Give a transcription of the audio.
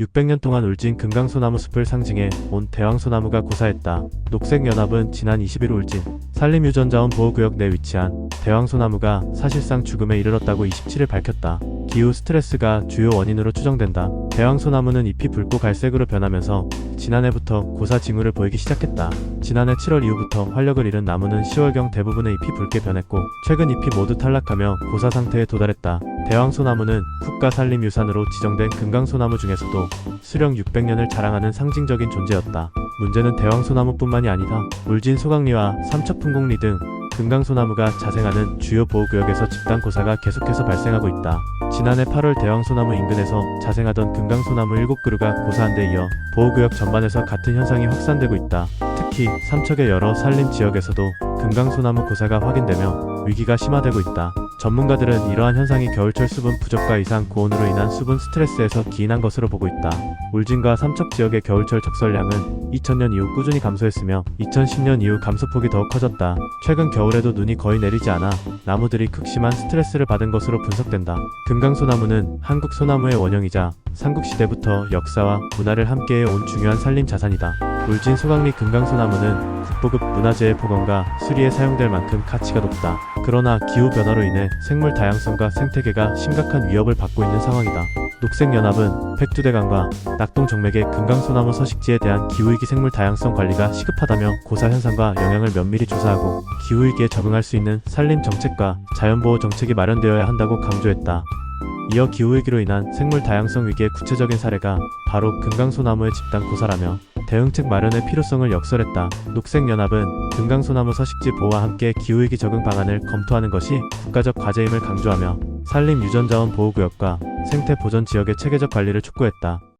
600년 동안 울진 금강소나무 숲을 상징해 온 대왕소나무가 고사했다. 녹색연합은 지난 20일 울진 산림유전자원 보호구역 내 위치한 대왕소나무가 사실상 죽음에 이르렀다고 27일 밝혔다. 기후 스트레스가 주요 원인으로 추정된다. 대왕소나무는 잎이 붉고 갈색으로 변하면서 지난해부터 고사 징후를 보이기 시작했다. 지난해 7월 이후부터 활력을 잃은 나무는 10월경 대부분의 잎이 붉게 변했고 최근 잎이 모두 탈락하며 고사 상태에 도달했다. 대왕소나무는 국가산림유산으로 지정된 금강소나무 중에서도 수령 600년을 자랑하는 상징적인 존재였다. 문제는 대왕소나무뿐만이 아니다. 울진 소강리와 삼척풍곡리 등 금강소나무가 자생하는 주요 보호구역에서 집단 고사가 계속해서 발생하고 있다. 지난해 8월 대왕소나무 인근에서 자생하던 금강소나무 7그루가 고사한 데 이어 보호구역 전반에서 같은 현상이 확산되고 있다. 특히 삼척의 여러 산림 지역에서도 금강소나무 고사가 확인되며 위기가 심화되고 있다. 전문가들은 이러한 현상이 겨울철 수분 부족과 이상 고온으로 인한 수분 스트레스에서 기인한 것으로 보고 있다. 울진과 삼척 지역의 겨울철 적설량은 2000년 이후 꾸준히 감소했으며 2010년 이후 감소폭이 더욱 커졌다. 최근 겨울에도 눈이 거의 내리지 않아 나무들이 극심한 스트레스를 받은 것으로 분석된다. 금강소나무는 한국 소나무의 원형이자 삼국시대부터 역사와 문화를 함께해 온 중요한 산림 자산이다. 울진 소강리 금강소나무는 국보급 문화재의 복원과 수리에 사용될 만큼 가치가 높다. 그러나 기후변화로 인해 생물 다양성과 생태계가 심각한 위협을 받고 있는 상황이다. 녹색연합은 백두대간과 낙동정맥의 금강소나무 서식지에 대한 기후위기 생물 다양성 관리가 시급하다며 고사 현상과 영향을 면밀히 조사하고 기후위기에 적응할 수 있는 산림 정책과 자연보호 정책이 마련되어야 한다고 강조했다. 이어 기후위기로 인한 생물 다양성 위기의 구체적인 사례가 바로 금강소나무의 집단 고사라며 대응책 마련의 필요성을 역설했다. 녹색연합은 금강소나무 서식지 보호와 함께 기후위기 적응 방안을 검토하는 것이 국가적 과제임을 강조하며 산림 유전자원 보호구역과 생태 보전 지역의 체계적 관리를 촉구했다.